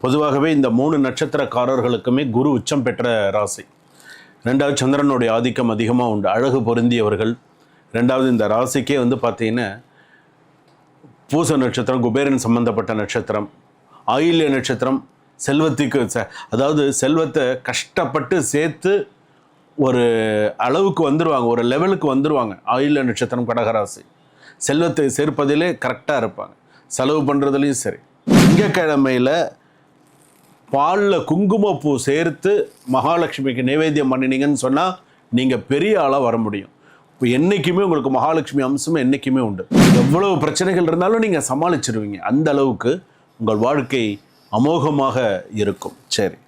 பொதுவாகவே இந்த மூணு நட்சத்திரக்காரர்களுக்குமே குரு உச்சம் பெற்ற ராசி. ரெண்டாவது சந்திரனுடைய ஆதிக்கம் அதிகமாக உண்டு. அழகு பொருந்தியவர்கள். ரெண்டாவது இந்த ராசிக்கே வந்து பார்த்திங்கன்னா பூச நட்சத்திரம் குபேரன் சம்பந்தப்பட்ட நட்சத்திரம் ஆயில்ய நட்சத்திரம் செல்வத்துக்கு ச- அதாவது செல்வத்தை கஷ்டப்பட்டு சேர்த்து ஒரு அளவுக்கு வந்துடுவாங்க ஒரு லெவலுக்கு வந்துடுவாங்க ஆயில்ய நட்சத்திரம் கடகராசி. செல்வத்தை சேர்ப்பதிலே கரெக்டாக இருப்பாங்க. செலவு பண்ணுறதுலையும் சரி. திங்கக்கிழமையில் பாலில் குங்குமப்பூ சேர்த்து மகாலட்சுமிக்கு நைவேத்தியம் பண்ணினீங்கன்னு சொன்னால் நீங்கள் பெரிய ஆளாக வர முடியும். இப்போ என்றைக்குமே உங்களுக்கு மகாலட்சுமி அம்சம் என்றைக்குமே உண்டு. எவ்வளவு பிரச்சனைகள் இருந்தாலும் நீங்கள் சமாளிச்சிருவீங்க. அந்த அளவுக்கு உங்கள் வாழ்க்கை அமோகமாக இருக்கும். சரி.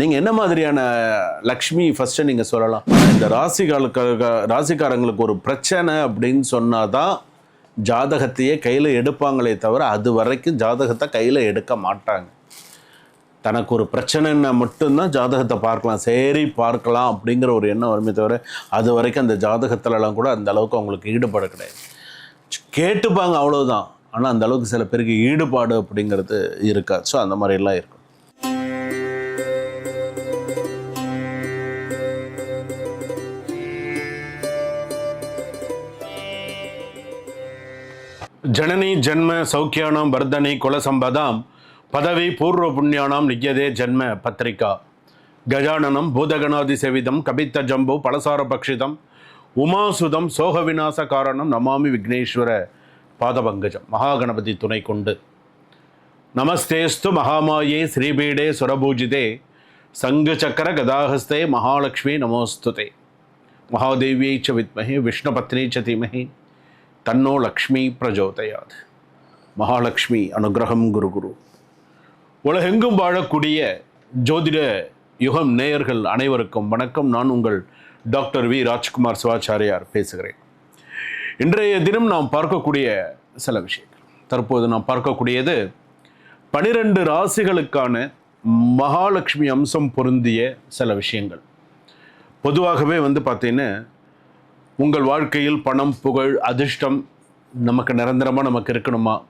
நீங்கள் என்ன மாதிரியான லக்ஷ்மி ஃபஸ்ட்டு நீங்கள் சொல்லலாம். இந்த ராசிகாலுக்கு ராசிக்காரங்களுக்கு ஒரு பிரச்சனை அப்படின்னு சொன்னால் தான் ஜாதகத்தையே கையில் எடுப்பாங்களே தவிர அது வரைக்கும் ஜாதகத்தை கையில் எடுக்க மாட்டாங்க. தனக்கு ஒரு பிரச்சனைன்னா மட்டும்தான் ஜாதகத்தை பார்க்கலாம். சரி பார்க்கலாம் அப்படிங்கிற ஒரு எண்ணம் வருமே தவிர அது வரைக்கும் அந்த ஜாதகத்துலலாம் கூட அந்த அளவுக்கு அவங்களுக்கு ஈடுபாடு கிடையாது. கேட்டுப்பாங்க அவ்வளோதான் ஆனால் அந்த அளவுக்கு சில பேருக்கு ஈடுபாடு அப்படிங்கிறது இருக்காது. ஸோ அந்த மாதிரிலாம் இருக்கும். ஜனனி ஜன்ம சௌக்கியானம் வர்தனை குலசம்பதாம் பதவி பூர்வ புண்ணியானாம் நித்யதே ஜென்ம பத்திரிகா. கஜானனம் பூதகணாதி செவிதம் கபித்த ஜம்பு பலசார பக்ஷிதம் உமாசுதம் சோக விநாச காரணம் நமாமி விக்னேஸ்வர பாதபங்கஜம் மகாகணபதி துணை கொண்டு. நமஸ்தேஸ்து மகாமாயே ஸ்ரீபீடே சுரபூஜிதே சங்கு சக்கர கதாஹஸ்தே மகாலட்சுமி நமோஸ்துதே. மகாதேவியை ச வித்மகே விஷ்ணு பத்னி ச தீமஹி தன்னோ லக்ஷ்மி பிரஜோதயாது. மகாலட்சுமி அனுகிரகம் குரு குரு. உலகெங்கும் வாழக்கூடிய ஜோதிட யுகம் நேயர்கள் அனைவருக்கும் வணக்கம். நான் உங்கள் டாக்டர் வி. ராஜ்குமார் சிவாச்சாரியார் பேசுகிறேன். இன்றைய தினம் நாம் பார்க்கக்கூடிய சில விஷயங்கள். தற்போது நாம் பார்க்கக்கூடியது பனிரெண்டு ராசிகளுக்கான மகாலட்சுமி அம்சம் பொருந்திய சில விஷயங்கள். பொதுவாகவே வந்து பார்த்தீங்கன்னா உங்கள் வாழ்க்கையில் பணம் புகழ் அதிர்ஷ்டம் நமக்கு நிரந்தரமாக நமக்கு இருக்கணுமா?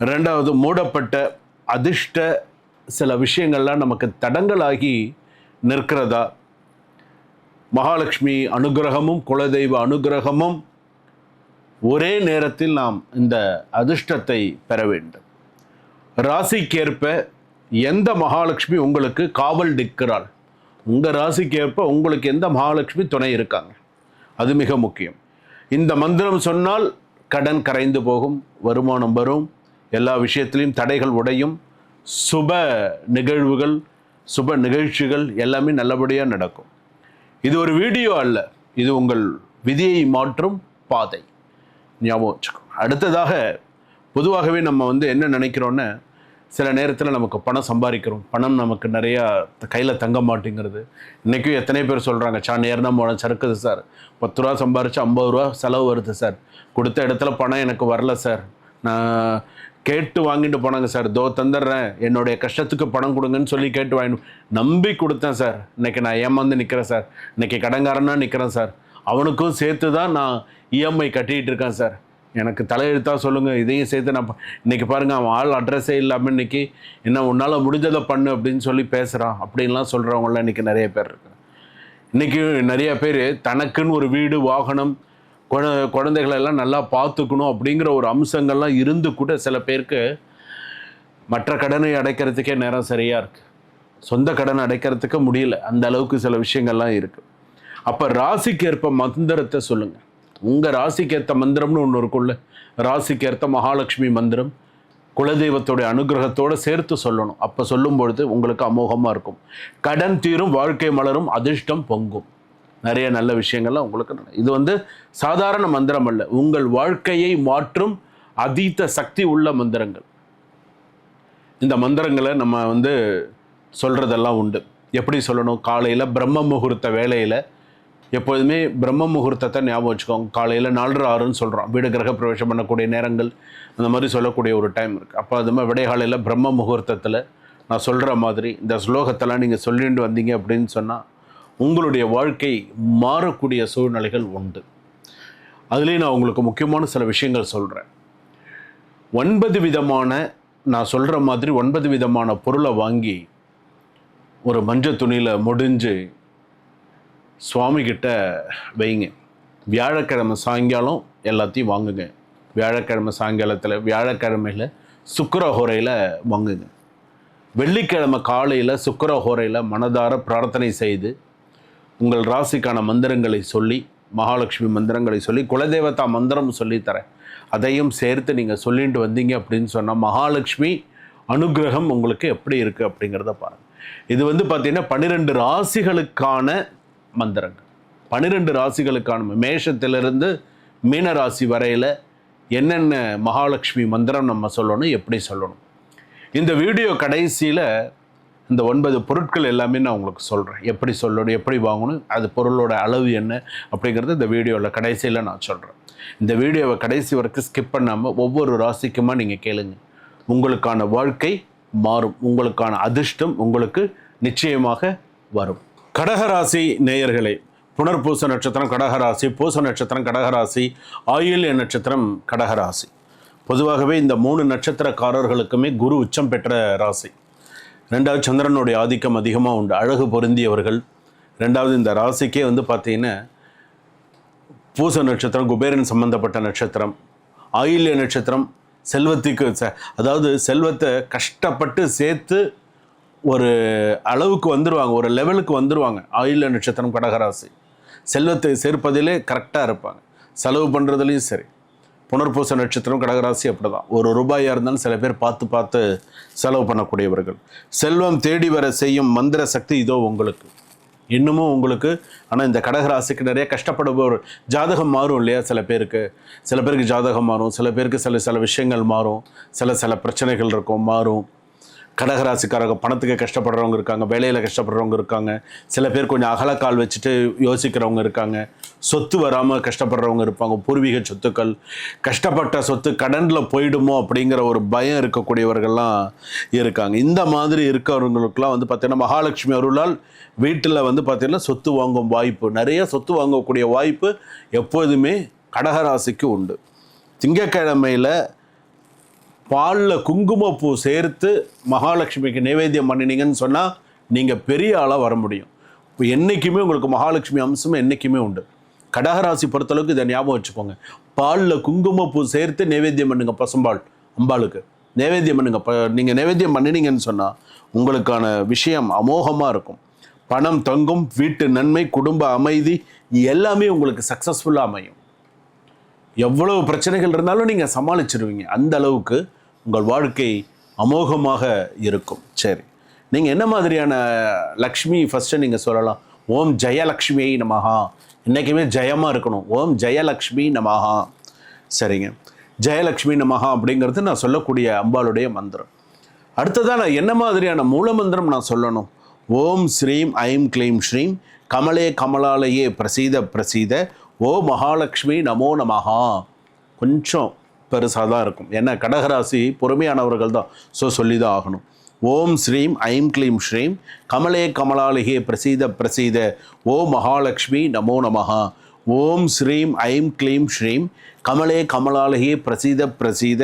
ரெண்டாவது மூடப்பட்ட அதிர்ஷ்ட சில விஷயங்கள்லாம் நமக்கு தடங்களாகி நிற்கிறதா? மகாலட்சுமி அனுகிரகமும் குலதெய்வ அனுகிரகமும் ஒரே நேரத்தில் நாம் இந்த அதிர்ஷ்டத்தை பெற வேண்டும். ராசிக்கேற்ப எந்த மகாலட்சுமி உங்களுக்கு காவல் நிற்கிறாள்? உங்கள் ராசிக்கேற்ப உங்களுக்கு எந்த மகாலட்சுமி துணை இருக்காங்க? அது மிக முக்கியம். இந்த மந்திரம் சொன்னால் கடன் கரைந்து போகும் வருமானம் வரும் எல்லா விஷயத்திலையும் தடைகள் உடையும். சுப நிகழ்வுகள் சுப நிகழ்ச்சிகள் எல்லாமே நல்லபடியாக நடக்கும். இது ஒரு வீடியோ அல்ல. இது உங்கள் விதியை மாற்றும் பாதை. ஞாபகம் வச்சுக்கோங்க. அடுத்ததாக பொதுவாகவே நம்ம வந்து என்ன நினைக்கிறோன்னா சில நேரத்தில் நமக்கு பணம் சம்பாதிக்கிறோம். பணம் நமக்கு நிறையா கையில் தங்க மாட்டேங்கிறது. இன்றைக்கும் எத்தனை பேர் சொல்கிறாங்க சா நேர்னா போன சறுக்குது சார். பத்து ரூபா சம்பாரிச்சு ஐம்பது ரூபா செலவு வருது சார். கொடுத்த இடத்துல பணம் எனக்கு வரல சார். நான் கேட்டு வாங்கிட்டு போனாங்க சார். தோ தந்துடுறேன். என்னுடைய கஷ்டத்துக்கு பணம் கொடுங்கன்னு சொல்லி கேட்டு வாங்கிட்டு நம்பி கொடுத்தேன் சார். இன்றைக்கி நான் ஏமாந்து நிற்கிறேன் சார். இன்னைக்கு கடங்காரனாக நிற்கிறேன் சார். அவனுக்கும் சேர்த்து தான் நான் இஎம்ஐ கட்டிகிட்டு இருக்கேன் சார். எனக்கு தலையெழுத்தாக சொல்லுங்கள் இதையும் சேர்த்து நான் இன்றைக்கி இன்னைக்கு பாருங்கள் அவன் ஆள் அட்ரஸே இல்லாமல் இன்னைக்கு என்ன உன்னால் முடிஞ்சதை பண்ணு அப்படின்னு சொல்லி பேசுகிறான் அப்படின்லாம் சொல்கிறவங்களாம் இன்னைக்கு நிறைய பேர் இருக்காங்க. இன்றைக்கி நிறைய பேர் தனக்குன்னு ஒரு வீடு வாகனம் குழ குழந்தைகளை எல்லாம் நல்லா பார்த்துக்கணும் அப்படிங்கிற ஒரு அம்சங்கள்லாம் இருந்து கூட சில பேருக்கு மற்ற கடனை அடைக்கிறதுக்கே நேரம் சரியாக இருக்குது சொந்த கடன் அடைக்கிறதுக்கு முடியல. அந்த அளவுக்கு சில விஷயங்கள்லாம் இருக்குது அப்போ ராசிக்கேற்ப மந்திரத்தை சொல்லுங்கள் உங்கள் ராசிக்கேற்ற மந்திரம்னு ஒன்று இருக்குல்ல ராசிக்கேற்ற மகாலட்சுமி மந்திரம். குலதெய்வத்தோடைய அனுகிரகத்தோடு சேர்த்து சொல்லணும். அப்போ சொல்லும் பொழுது உங்களுக்கு அமோகமாக இருக்கும். கடன் தீரும் வாழ்க்கை மலரும் அதிர்ஷ்டம் பொங்கும். நிறைய நல்ல விஷயங்கள்லாம் உங்களுக்கு இது வந்து சாதாரண மந்திரம் அல்ல. உங்கள் வாழ்க்கையை மாற்றும் அதீத சக்தி உள்ள மந்திரங்கள். இந்த மந்திரங்களை நம்ம வந்து சொல்கிறதெல்லாம் உண்டு. எப்படி சொல்லணும்? காலையில் பிரம்ம முகூர்த்த வேலையில் எப்போதுமே பிரம்ம முகூர்த்தத்தை ஞாபகம் வச்சுக்கோங்க. காலையில் நாலரை ஆறுன்னு சொல்கிறோம் வீடு கிரக பிரவேசம் பண்ணக்கூடிய நேரங்கள் அந்த மாதிரி சொல்லக்கூடிய ஒரு டைம் இருக்குது அப்போ அது மாதிரி விடைகாலையில் பிரம்ம முகூர்த்தத்தில் நான் சொல்கிற மாதிரி இந்த ஸ்லோகத்தெல்லாம் நீங்கள் சொல்லிட்டு வந்தீங்க அப்படின்னு சொன்னால் உங்களுடைய வாழ்க்கை மாறக்கூடிய சூழ்நிலைகள் உண்டு. அதுலேயும் நான் உங்களுக்கு முக்கியமான சில விஷயங்கள் சொல்கிறேன் ஒன்பது விதமான நான் சொல்கிற மாதிரி ஒன்பது விதமான பொருளை வாங்கி ஒரு மஞ்சள் துணியில் முடிஞ்சு சுவாமிகிட்ட வைங்க. வியாழக்கிழமை சாயங்காலம் எல்லாத்தையும் வாங்குங்க. வியாழக்கிழமை சாயங்காலத்தில் வியாழக்கிழமையில் சுக்கரஹோரையில் வாங்குங்க. வெள்ளிக்கிழமை காலையில் சுக்கரஹோரையில் மனதார பிரார்த்தனை செய்து உங்கள் ராசிக்கான மந்திரங்களை சொல்லி மகாலட்சுமி மந்திரங்களை சொல்லி குலதெய்வத்தா மந்திரம் சொல்லித்தரேன். அதையும் சேர்த்து நீங்கள் சொல்லிட்டு வந்தீங்க அப்படின்னு சொன்னால் மகாலட்சுமி அனுகிரகம் உங்களுக்கு எப்படி இருக்குது அப்படிங்கிறத பாருங்கள் இது வந்து பார்த்தீங்கன்னா பன்னிரெண்டு ராசிகளுக்கான மந்திரங்கள். பன்னிரெண்டு ராசிகளுக்கான மேஷத்திலிருந்து மீன ராசி வரையில் என்னென்ன மகாலட்சுமி மந்திரம் நம்ம சொல்லணும் எப்படி சொல்லணும். இந்த வீடியோ கடைசியில் இந்த ஒன்பது பொருட்கள் எல்லாமே நான் உங்களுக்கு சொல்கிறேன் எப்படி சொல்லணும் எப்படி வாங்கணும் அது பொருளோட அளவு என்ன அப்படிங்கிறது இந்த வீடியோவில் கடைசியில் நான் சொல்கிறேன் இந்த வீடியோவை கடைசி வரைக்கும் ஸ்கிப் பண்ணாமல் ஒவ்வொரு ராசிக்குமா நீங்கள் கேளுங்க. உங்களுக்கான வாழ்க்கை மாறும். உங்களுக்கான அதிர்ஷ்டம் உங்களுக்கு நிச்சயமாக வரும். கடகராசி நேயர்களே புனர்பூச நட்சத்திரம் கடகராசி பூச நட்சத்திரம் கடகராசி ஆயுள்ய நட்சத்திரம் கடகராசி. பொதுவாகவே இந்த மூணு நட்சத்திரக்காரர்களுக்குமே குரு உச்சம் பெற்ற ராசி. ரெண்டாவது சந்திரனுடைய ஆதிக்கம் அதிகமாக உண்டு. அழகு பொருந்தியவர்கள். ரெண்டாவது இந்த ராசிக்கே வந்து பார்த்தீங்கன்னா பூச நட்சத்திரம் குபேரன் சம்பந்தப்பட்ட நட்சத்திரம் ஆயில்ய நட்சத்திரம் செல்வத்துக்கு ச- அதாவது செல்வத்தை கஷ்டப்பட்டு சேர்த்து ஒரு அளவுக்கு வந்துடுவாங்க ஒரு லெவலுக்கு வந்துடுவாங்க ஆயில்ய நட்சத்திரம் கடகராசி. செல்வத்தை சேர்ப்பதிலே கரெக்டாக இருப்பாங்க. செலவு பண்ணுறதுலையும் சரி. புனர்பூச நட்சத்திரம் கடகராசி அப்படிதான். ஒரு ரூபாயாக இருந்தாலும் சில பேர் பார்த்து பார்த்து செலவு பண்ணக்கூடியவர்கள். செல்வம் தேடி வர செய்யும் மந்திர சக்தி இதோ உங்களுக்கு. இன்னமும் உங்களுக்கு ஆனால் இந்த கடகராசிக்கு நிறைய கஷ்டப்படுபவர் ஜாதகம் மாறும் இல்லையா சில பேருக்கு? சில பேருக்கு ஜாதகம் மாறும் சில பேருக்கு சில சில விஷயங்கள் மாறும். சில சில பிரச்சனைகள் இருக்கும் மாறும். கடகராசிக்காரங்க பணத்துக்கு கஷ்டப்படுறவங்க இருக்காங்க வேலையில் கஷ்டப்படுறவங்க இருக்காங்க சில பேர் கொஞ்சம் அகலக்கால் வச்சுட்டு யோசிக்கிறவங்க இருக்காங்க சொத்து வராமல் கஷ்டப்படுறவங்க இருப்பாங்க பூர்வீக சொத்துக்கள் கஷ்டப்பட்ட சொத்து கடனில் போயிடுமோ அப்படிங்கிற ஒரு பயம் இருக்கக்கூடியவர்கள்லாம் இருக்காங்க. இந்த மாதிரி இருக்கிறவங்களுக்குலாம் வந்து பார்த்திங்கன்னா மகாலட்சுமி அருளால் வீட்டில் வந்து பார்த்திங்கன்னா சொத்து வாங்கும் வாய்ப்பு நிறைய சொத்து வாங்கக்கூடிய வாய்ப்பு எப்போதுமே கடகராசிக்கு உண்டு. திங்கக்கிழமையில் பாலில் குங்குமப்பூ சேர்த்து மகாலட்சுமிக்கு நைவேத்தியம் பண்ணினீங்கன்னு சொன்னால் நீங்கள் பெரிய ஆளாக வர முடியும். இப்போ என்றைக்குமே உங்களுக்கு மகாலட்சுமி அம்சம் என்றைக்குமே உண்டு. கடகராசி பொறுத்தளவுக்கு இதை ஞாபகம் வச்சுக்கோங்க. பாலில் குங்குமப்பூ சேர்த்து நைவேத்தியம் பண்ணுங்கள் பசும்பால் அம்பாளுக்கு. நைவேத்தியம் பண்ணுங்கள் ப நீங்கள் நைவேத்தியம் பண்ணினீங்கன்னு சொன்னால் உங்களுக்கான விஷயம் அமோகமாக இருக்கும். பணம் தங்கும் வீட்டு நன்மை குடும்ப அமைதி எல்லாமே உங்களுக்கு சக்ஸஸ்ஃபுல்லாக அமையும். எவ்வளவு பிரச்சனைகள் இருந்தாலும் நீங்கள் சமாளிச்சிருவீங்க. அந்த அளவுக்கு உங்கள் வாழ்க்கை அமோகமாக இருக்கும். சரி. நீங்கள் என்ன மாதிரியான லக்ஷ்மி ஃபஸ்ட்டு நீங்கள் சொல்லலாம். ஓம் ஜெயலக்ஷ்மியை நமஹா. என்றைக்குமே ஜெயமாக இருக்கணும். ஓம் ஜெயலக்ஷ்மி நமஹா. சரிங்க. ஜெயலக்ஷ்மி நமஹா அப்படிங்கிறது நான் சொல்லக்கூடிய அம்பாளுடைய மந்திரம். அடுத்ததாக நான் என்ன மாதிரியான மூலமந்திரம் நான் சொல்லணும்? ஓம் ஸ்ரீம் ஐம் க்ளீம் ஸ்ரீம் கமலே கமலாலயே பிரசீத பிரசீத ஓ மகாலட்சுமி நமோ நமஹா. கொஞ்சம் பெருசாக தான் இருக்கும். ஏன்னா கடகராசி பொறுமையானவர்கள் தான். ஸோ சொல்லி தான் ஆகணும். ஓம் ஸ்ரீம் ஐம் க்ளீம் ஸ்ரீம். கமலே கமலாலிகே பிரசீத பிரசீத. ஓ மகாலட்சுமி நமோ நமஹா. ஓம் ஸ்ரீம் ஐம் க்ளீம் ஸ்ரீம். கமலே கமலாலயே பிரசீத பிரசீத.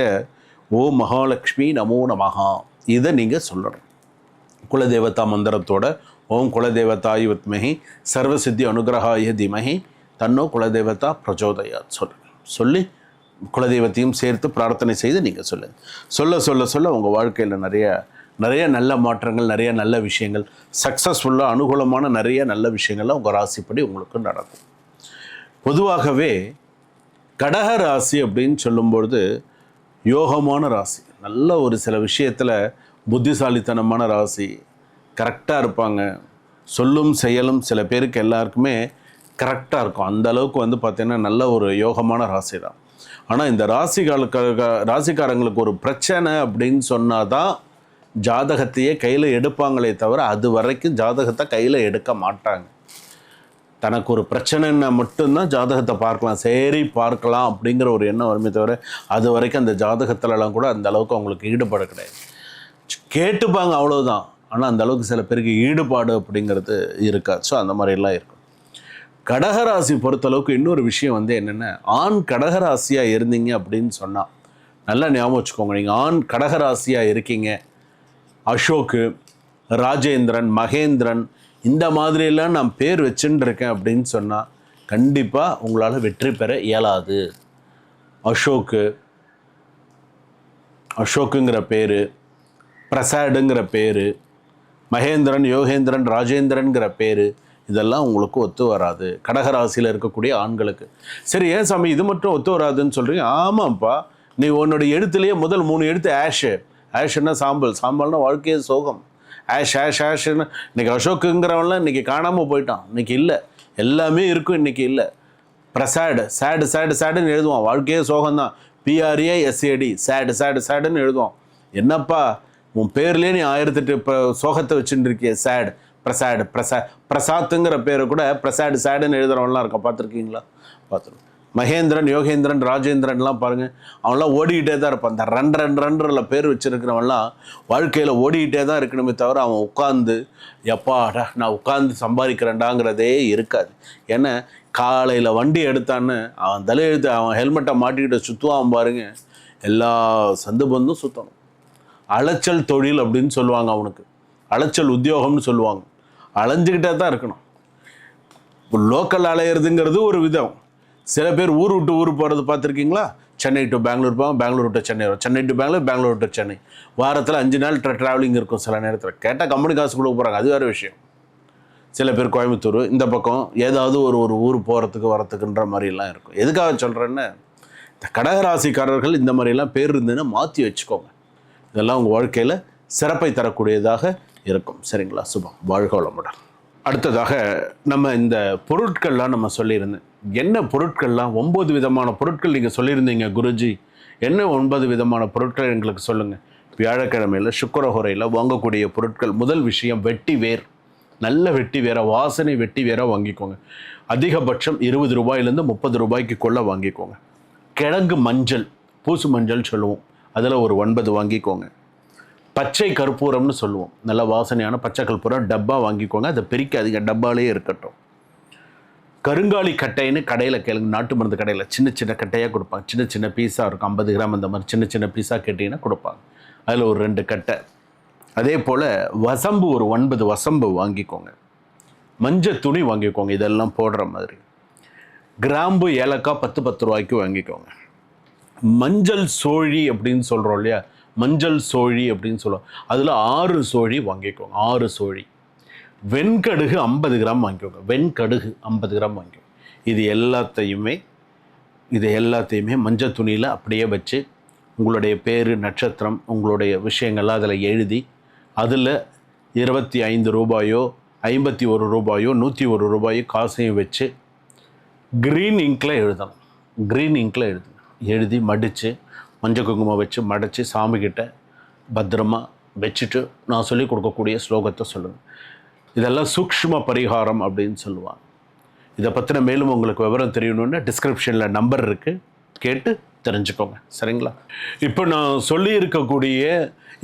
ஓ மகாலட்சுமி நமோ நமஹா. இதை நீங்கள் சொல்லணும். குலதேவதா மந்திரத்தோட ஓம் குலதேவதாய் வித்மஹி சர்வசித்தி அனுகிரகாய திமஹி. தன்னோ குலதேவதா பிரச்சோதயா சொல்லுங்கள் சொல்லி குலதெய்வத்தையும் சேர்த்து பிரார்த்தனை செய்து நீங்கள் சொல்லுங்கள் சொல்ல சொல்ல சொல்ல உங்கள் வாழ்க்கையில் நிறைய நிறைய நல்ல மாற்றங்கள் நிறைய நல்ல விஷயங்கள் சக்ஸஸ்ஃபுல்லாக அனுகூலமான நிறைய நல்ல விஷயங்கள்லாம் உங்கள் ராசிப்படி உங்களுக்கு நடக்கும். பொதுவாகவே கடக ராசி அப்படின்னு சொல்லும்பொழுது யோகமான ராசி. நல்ல ஒரு சில விஷயத்தில் புத்திசாலித்தனமான ராசி. கரெக்டாக இருப்பாங்க. சொல்லும் செயலும் சில பேருக்கு எல்லாருக்குமே கரெக்டாக இருக்கும். அந்த அளவுக்கு வந்து பார்த்திங்கன்னா நல்ல ஒரு யோகமான ராசி தான் ஆனால் இந்த ராசிகளுக்கு ராசிக்காரங்களுக்கு ஒரு பிரச்சனை அப்படின்னு சொன்னால் தான் ஜாதகத்தையே கையில் எடுப்பாங்களே தவிர அது வரைக்கும் ஜாதகத்தை கையில் எடுக்க மாட்டாங்க. தனக்கு ஒரு பிரச்சனைன்னா மட்டும்தான் ஜாதகத்தை பார்க்கலாம். சரி பார்க்கலாம் அப்படிங்கிற ஒரு எண்ணம் வருமே தவிர அது வரைக்கும் அந்த ஜாதகத்துலலாம் கூட அந்த அளவுக்கு அவங்களுக்கு ஈடுபாடு கிடையாது. கேட்டுப்பாங்க அவ்வளோதான் ஆனால் அந்த அளவுக்கு சில பேருக்கு ஈடுபாடு அப்படிங்கிறது இருக்காது ஸோ அந்த மாதிரிலாம் இருக்கும். கடகராசி பொறுத்தளவுக்கு இன்னொரு விஷயம் வந்து என்னென்னா? ஆண் கடகராசியாக இருந்தீங்க அப்படின்னு சொன்னால் நல்லா ஞாபகம் வச்சுக்கோங்க. நீங்கள் ஆண் கடகராசியாக இருக்கீங்க. அசோக்கு ராஜேந்திரன் மகேந்திரன் இந்த மாதிரியெல்லாம் நான் பேர் வச்சுட்டு இருக்கேன் அப்படின்னு சொன்னால் கண்டிப்பாக உங்களால் வெற்றி பெற இயலாது. அசோக்கு அசோக்குங்கிற பேர் பிரசாடுங்கிற பேர் மகேந்திரன் யோகேந்திரன் ராஜேந்திரன்கிற பேர் இதெல்லாம் உங்களுக்கு ஒத்து வராது. கடகராசியில் இருக்கக்கூடிய ஆண்களுக்கு. சரி ஏன் சாமி இது மட்டும் ஒத்து வராதுன்னு சொல்கிறீங்க ஆமாம்ப்பா நீ உன்னோட எழுத்துலேயே முதல் மூணு எழுத்து ஆஷு ஆஷுன்னா சாம்பல். சாம்பல்னா வாழ்க்கையே சோகம். ஆஷ் ஆஷ் ஆஷ்னு இன்றைக்கி அசோக்குங்கிறவன்லாம் இன்றைக்கி காணாமல் போயிட்டான். இன்னைக்கு இல்லை. எல்லாமே இருக்கும் இன்றைக்கி இல்லை. பிரசாடு சேடு சேடு சேடுன்னு எழுதுவான். வாழ்க்கையே சோகம்தான். பிஆர்ஏ எஸ்ஏடி சேடு சேடு சேடுன்னு எழுதுவான். என்னப்பா? உன் பேர்லேயே நீ ஆயிரத்தெட்டு இப்போ சோகத்தை வச்சுட்டு இருக்கிய சேட் பிரசாடு பிரசா பிரசாத்துங்கிற பேரை கூட பிரசாடு சாடுன்னு எழுதுகிறவன்லாம் இருக்கா? பார்த்துருக்கீங்களா? பார்த்துருக்கோம். மகேந்திரன் யோகேந்திரன் ராஜேந்திரன்லாம் பாருங்கள் அவன்லாம் ஓடிக்கிட்டே தான் இருப்பான். அந்த ரன் ரன் ரன்றில் பேர் வச்சிருக்கிறவன்லாம் வாழ்க்கையில் ஓடிக்கிட்டே தான் இருக்கணுமே தவிர அவன் உட்காந்து எப்பாடா நான் உட்காந்து சம்பாதிக்கிறேன்டாங்கிறதே இருக்காது. ஏன்னா காலையில் வண்டி எடுத்தான்னு அவன் தலையெழுத்து அவன் ஹெல்மெட்டை மாட்டிக்கிட்டு சுற்றுவான் பாருங்க. எல்லா சந்து பந்தும் சுற்றணும் அலைச்சல் தொழில் அப்படின்னு சொல்லுவாங்க அவனுக்கு. அலைச்சல் உத்தியோகம்னு சொல்லுவாங்க. அலைஞ்சிக்கிட்டே தான் இருக்கணும். இப்போ லோக்கல் அலையிறதுங்கிறது ஒரு விதம். சில பேர் ஊர் விட்டு ஊர் போகிறது பார்த்துருக்கீங்களா? சென்னை டு பெங்களூர் போவோம் பெங்களூர் டு சென்னை வரும். Chennai to Bangalore Bangalore to Chennai. வாரத்தில் அஞ்சு நாள் ட்ராவலிங் இருக்கும் சில நேரத்தில். கேட்டால் கம்பெனி காசு கொடுக்க போகிறாங்க அது வேறு விஷயம். சில பேர் கோயம்புத்தூர் இந்த பக்கம் ஏதாவது ஒரு ஒரு ஊர் போகிறதுக்கு வரத்துக்குன்ற மாதிரிலாம் இருக்கும். எதுக்காக சொல்கிறேன்னு இந்த கடகராசிக்காரர்கள் இந்த மாதிரிலாம் பேர் இருந்ததுன்னா மாற்றி வச்சுக்கோங்க. இதெல்லாம் உங்கள் வாழ்க்கையில் சிறப்பை தரக்கூடியதாக இருக்கும். சரிங்களா? சுபம். வாழ்கோளமுடன் அடுத்ததாக நம்ம இந்த பொருட்கள்லாம் நம்ம சொல்லியிருந்தேன். என்ன பொருட்கள்லாம்? ஒம்பது விதமான பொருட்கள் நீங்கள் சொல்லியிருந்தீங்க குருஜி. என்ன ஒன்பது விதமான பொருட்கள் எங்களுக்கு சொல்லுங்கள் வியாழக்கிழமையில் சுக்கரஹுரையில் வாங்கக்கூடிய பொருட்கள். முதல் விஷயம் வெட்டி வேர். நல்ல வெட்டி வேற வாசனை வெட்டி வேற வாங்கிக்கோங்க. அதிகபட்சம் இருபது ரூபாயிலேருந்து முப்பது ரூபாய்க்கு கொள்ள வாங்கிக்கோங்க. கிழங்கு மஞ்சள் பூசு மஞ்சள் சொல்லுவோம். அதில் ஒரு ஒன்பது வாங்கிக்கோங்க. பச்சை கற்பூரம்னு சொல்லுவோம். நல்ல வாசனையான பச்சை கற்பூரம். டப்பா வாங்கிக்கோங்க. அதை பிரிக்காதீங்க டப்பாலேயே இருக்கட்டும். கருங்காலி கட்டைன்னு கடையில் கேளுங்க. நாட்டு மருந்து கடையில் சின்ன சின்ன கட்டையாக கொடுப்பாங்க. சின்ன சின்ன பீஸாக இருக்கும். ஐம்பது கிராம் அந்த மாதிரி சின்ன சின்ன பீஸாக கேட்டிங்கன்னா கொடுப்பாங்க. அதில் ஒரு ரெண்டு கட்டை. அதே போல் வசம்பு ஒரு ஒன்பது வசம்பு வாங்கிக்கோங்க. மஞ்சள் துணி வாங்கிக்கோங்க. இதெல்லாம் போடுற மாதிரி. கிராம்பு ஏலக்காய் பத்து பத்து ரூபாய்க்கு வாங்கிக்கோங்க. மஞ்சள் சோழி அப்படின்னு சொல்கிறோம் இல்லையா? மஞ்சள் சோழி அப்படின்னு சொல்லுவோம் அதில் ஆறு சோழி வாங்கிக்கோங்க. ஆறு சோழி. வெண்கடுகு ஐம்பது கிராம் வாங்கிக்கோங்க. வெண்கடுகு ஐம்பது கிராம் வாங்கிக்கோங்க. இது எல்லாத்தையுமே இது எல்லாத்தையுமே மஞ்சள் துணியில் அப்படியே வச்சு உங்களுடைய பேர் நட்சத்திரம் உங்களுடைய விஷயங்கள்லாம் அதில் எழுதி அதில் இருபத்தி ஐந்து ரூபாயோ ஐம்பத்தி ஒரு ரூபாயோ நூற்றி ஒரு ரூபாயோ காசையும் வச்சு க்ரீன் இங்கில் எழுதணும். க்ரீன் இங்கில் எழுதணும் எழுதி மடித்து மஞ்சள் குங்குமம் வச்சு மடைச்சி சாமிக்கிட்ட பத்திரமா வச்சுட்டு நான் சொல்லி கொடுக்கக்கூடிய ஸ்லோகத்தை சொல்லுவேன். இதெல்லாம் சூக்ஷ்ம பரிகாரம் அப்படின்னு சொல்லுவாங்க. இதை பற்றின மேலும் உங்களுக்கு விவரம் தெரியணுன்னா டிஸ்கிரிப்ஷனில் நம்பர் இருக்குது கேட்டு தெரிஞ்சுக்கோங்க. சரிங்களா? இப்போ நான் சொல்லியிருக்கக்கூடிய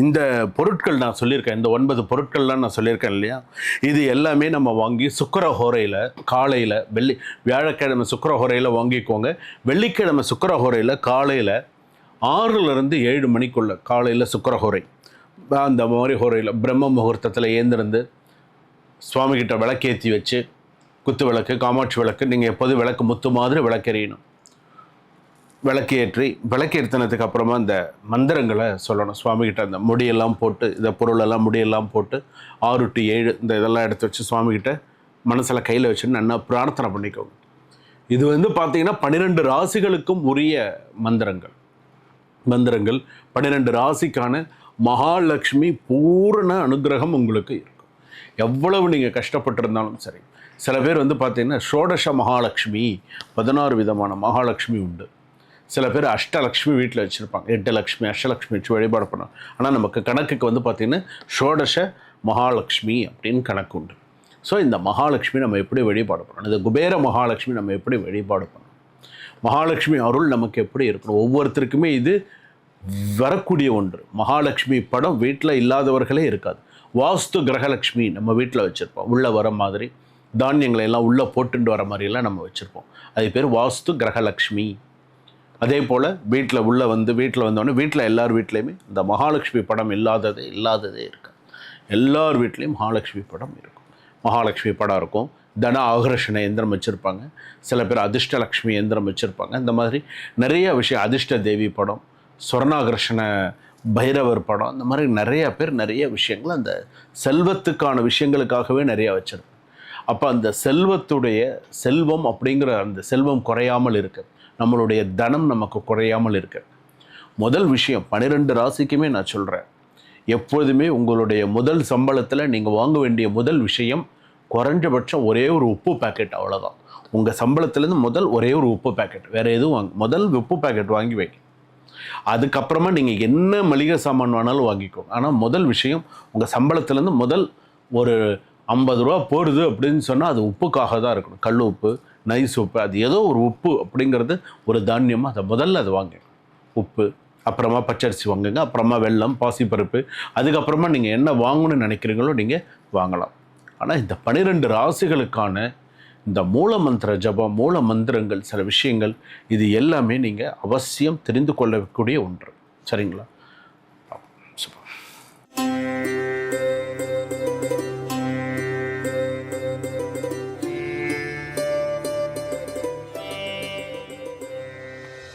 இந்த பொருட்கள் நான் சொல்லியிருக்கேன். இந்த ஒன்பது பொருட்கள்லாம் நான் சொல்லியிருக்கேன் இல்லையா? இது எல்லாமே நம்ம வாங்கி சுக்கர ஹோரையில் காலையில் வெள்ளி வியாழக்கிழமை சுக்கர ஹோரையில் வாங்கிக்கோங்க. வெள்ளிக்கிழமை சுக்கர ஹோரையில் காலையில் ஆறுலேருந்து ஏழு மணிக்குள்ள காலையில் சுக்கரஹோரை. அந்த மாதிரி ஹோரையில் பிரம்ம முகூர்த்தத்தில் ஏந்திருந்து சுவாமிகிட்ட விளக்கேற்றி வச்சு குத்து விளக்கு காமாட்சி விளக்கு நீங்கள் எப்போதும் விளக்கு முத்து மாதிரி விளக்கெறியணும். விளக்கேற்றி விளக்கேற்றினதுக்கு அப்புறமா இந்த மந்திரங்களை சொல்லணும். சுவாமிகிட்ட அந்த முடியெல்லாம் போட்டு இந்த பொருளெல்லாம் முடியெல்லாம் போட்டு ஆறு டு ஏழு இந்த இதெல்லாம் எடுத்து வச்சு சுவாமிகிட்ட மனசில் கையில் வச்சுன்னு நல்லா பிரார்த்தனை பண்ணிக்கோங்க. இது வந்து பார்த்தீங்கன்னா பன்னிரெண்டு ராசிகளுக்கும் உரிய மந்திரங்கள். மந்திரங்கள் பன்னிரெண்டு ராசிக்கான மகாலட்சுமி பூரண அனுகிரகம் உங்களுக்கு இருக்கும். எவ்வளவு நீங்கள் கஷ்டப்பட்டிருந்தாலும் சரி. சில பேர் வந்து பார்த்தீங்கன்னா ஷோடச மகாலட்சுமி பதினாறு விதமான மகாலட்சுமி உண்டு. சில பேர் அஷ்டலக்ஷ்மி வீட்டில் வச்சுருப்பாங்க. எட்டு லக்ஷ்மி அஷ்டலக்ஷ்மி வச்சு வழிபாடு பண்ணுவோம் ஆனால் நமக்கு கணக்குக்கு வந்து பார்த்திங்கன்னா ஷோடச மகாலட்சுமி அப்படின்னு கணக்கு உண்டு. ஸோ இந்த மகாலட்சுமி நம்ம எப்படி வழிபாடு பண்ணணும்? இந்த குபேர மகாலட்சுமி நம்ம எப்படி வழிபாடு பண்ணணும்? மகாலட்சுமி அருள் நமக்கு எப்படி இருக்கணும்? ஒவ்வொருத்தருக்குமே இது வரக்கூடிய ஒன்று. மகாலட்சுமி படம் வீட்டில் இல்லாதவர்களே இருக்காது. வாஸ்து கிரகலட்சுமி நம்ம வீட்டில் வச்சுருப்போம். உள்ளே வர மாதிரி தானியங்களை எல்லாம் உள்ளே போட்டுட்டு வர மாதிரியெல்லாம் நம்ம வச்சுருப்போம். அது பேர் வாஸ்து கிரகலட்சுமி. அதே போல் வீட்டில் உள்ளே வந்து வீட்டில் வந்தோடனே வீட்டில் எல்லார் வீட்லேயுமே இந்த மகாலட்சுமி படம் இல்லாததே இல்லாததே இருக்கு எல்லார் வீட்லேயும் மகாலட்சுமி படம் இருக்கும். மகாலட்சுமி படம் இருக்கும். தன ஆகர்ஷண எந்திரம் வச்சுருப்பாங்க. சில பேர் அதிர்ஷ்டலக்ஷ்மி எந்திரம் வச்சுருப்பாங்க. இந்த மாதிரி நிறைய விஷயம் அதிர்ஷ்ட தேவி படம் சொர்ணாகர்ஷண பைரவர் படம் இந்த மாதிரி நிறையா பேர் நிறைய விஷயங்கள் அந்த செல்வத்துக்கான விஷயங்களுக்காகவே நிறையா வச்சுருப்பாங்க. அப்போ அந்த செல்வத்துடைய செல்வம் அப்படிங்கிற அந்த செல்வம் குறையாமல் இருக்கு. நம்மளுடைய தனம் நமக்கு குறையாமல் இருக்கு. முதல் விஷயம் பன்னிரெண்டு ராசிக்குமே நான் சொல்கிறேன் எப்பொழுதுமே உங்களுடைய முதல் சம்பளத்தில் நீங்கள் வாங்க வேண்டிய முதல் விஷயம் குறைஞ்சபட்சம் ஒரே ஒரு உப்பு பாக்கெட் அவ்வளோதான் உங்கள் சம்பளத்துலேருந்து முதல் ஒரே ஒரு உப்பு பேக்கெட் வேறு எதுவும் வாங்க முதல் உப்பு பாக்கெட் வாங்கி வைங்க அதுக்கப்புறமா நீங்கள் என்ன மளிகை சாமான் வேணாலும் வாங்கிக்கோங்க ஆனால் முதல் விஷயம் உங்கள் சம்பளத்துலேருந்து முதல் ஒரு ஐம்பது ரூபா போடுது அப்படின்னு சொன்னால் அது உப்புக்காக தான் இருக்கணும். கல் உப்பு நைஸ் உப்பு அது ஏதோ ஒரு உப்பு அப்படிங்கிறது ஒரு தானியமாக அதை முதல்ல அது வாங்க. உப்பு அப்புறமா பச்சரிசி வாங்குங்க அப்புறமா வெல்லம் பாசிப்பருப்பு அதுக்கப்புறமா நீங்கள் என்ன வாங்கணும்னு நினைக்கிறீங்களோ நீங்கள் வாங்கலாம். ஆனால் இந்த பனிரெண்டு ராசிகளுக்கான இந்த மூல மந்திர ஜபம் மூல மந்திரங்கள் சில விஷயங்கள் இது எல்லாமே நீங்கள் அவசியம் தெரிந்து கொள்ளக்கூடிய ஒன்று. சரிங்களா? சூப்பர்.